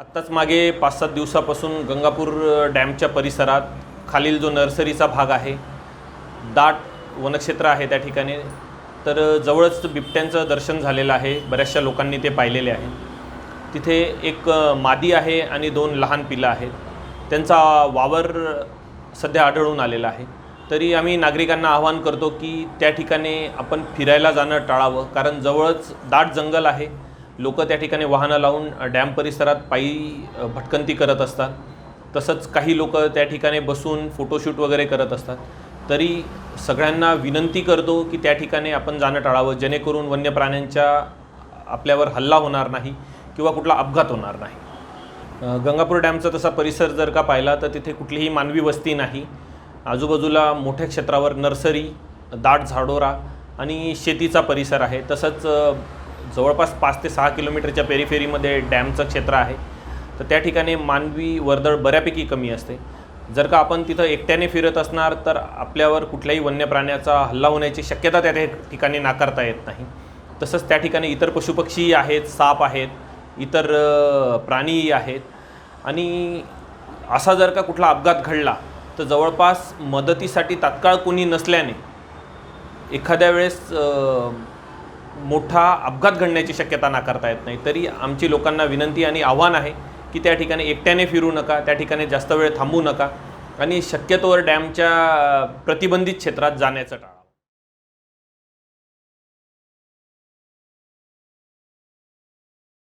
आत्ताच मागे पाच सात दिवसापासून गंगापूर डॅमच्या परिसरात खालील जो नर्सरीचा भाग आहे दाट वनक्षेत्र आहे त्या ठिकाणी. तर जवळच बिबट्यांचं दर्शन झालेलं आहे बऱ्याचशा लोकांनी ते पाहिलेले आहे. तिथे एक मादी आहे आणि दोन लहान पिलं आहेत. त्यांचा वावर सध्या आढळून आलेला आहे. तरी आम्ही नागरिकांना आवाहन करतो की त्या ठिकाणी आपण फिरायला जाणं टाळावं कारण जवळच दाट जंगल आहे. लोक त्या ठिकाणी वाहनं लावून डॅम परिसरात पायी भटकंती करत असतात. तसंच काही लोक त्या ठिकाणी बसून फोटोशूट वगैरे करत असतात. तरी सगळ्यांना विनंती करतो की त्या ठिकाणी आपण जाणं टाळावं जेणेकरून वन्य प्राण्यांच्या आपल्यावर हल्ला होणार नाही किंवा कुठला अपघात होणार नाही. गंगापूर डॅमचा तसा परिसर जर का पाहिला तर तिथे कुठलीही मानवी वस्ती नाही. आजूबाजूला मोठ्या क्षेत्रावर नर्सरी दाट झाडोरा आणि शेतीचा परिसर आहे. तसंच जवळपास पाच ते सहा किलोमीटरच्या पेरीफेरीमध्ये डॅमचं क्षेत्र आहे. तर त्या ठिकाणी मानवी वर्दळ बऱ्यापैकी कमी असते. जर का आपण तिथं एकट्याने फिरत असणार तर आपल्यावर कुठल्याही वन्य प्राण्याचा हल्ला होण्याची शक्यता त्या ठिकाणी नाकारता येत नाही. तसंच त्या ठिकाणी इतर पशुपक्षी आहेत साप आहेत इतर प्राणीही आहेत. आणि असा जर का कुठला अपघात घडला तर जवळपास मदतीसाठी तात्काळ कोणी नसल्याने एखाद्या वेळेस मोठा अपघात घडण्याची शक्यता नाकारता येत नाही. तरी आमची लोकांना विनंती आणि आव्हान आहे की त्या ठिकाणी एकट्याने फिरू नका त्या ठिकाणी जास्त वेळ थांबू नका आणि शक्यतोवर डॅमच्या प्रतिबंधित क्षेत्रात जाण्याचं टाळा.